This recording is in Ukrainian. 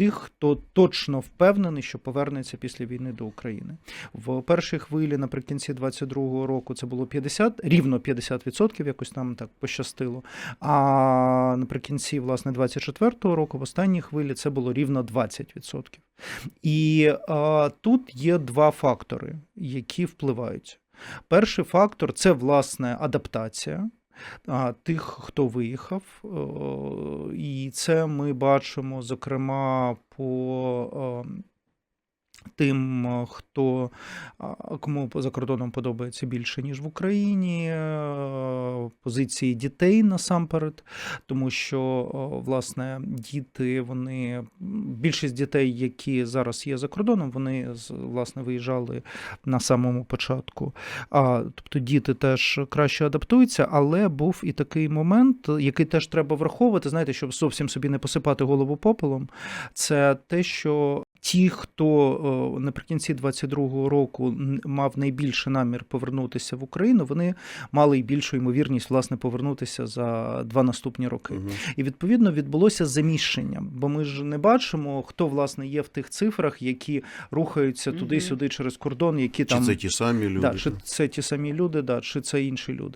тих, хто точно впевнений, що повернеться після війни до України. В першій хвилі наприкінці 22-го року це було 50, рівно 50%, якось нам так пощастило. А наприкінці власне 24-го року, в останній хвилі, це було рівно 20%. І а, тут є два фактори, які впливають. Перший фактор це власне адаптація. Тих, хто виїхав, і це ми бачимо, зокрема, по е, тим, е, хто кому за кордоном подобається більше, ніж в Україні, е, позиції дітей насамперед, тому що власне діти, вони більшість дітей, які зараз є за кордоном, вони власне виїжджали на самому початку. А, тобто діти теж краще адаптуються, але був і такий момент, який теж треба враховувати, знаєте, щоб зовсім собі не посипати голову попелом. Це те, що ті, хто е, наприкінці 22-го року мав найбільший намір повернутися в Україну, вони мали й більшу ймовірність власне повернутися за два наступні роки. Мгм. І відповідно відбулося заміщення, бо ми ж не бачимо, хто власне є в тих цифрах, які рухаються Мгм. туди-сюди через кордон, які Чи там це ті самі люди? Да, чи це ті самі люди, да, чи це інші люди.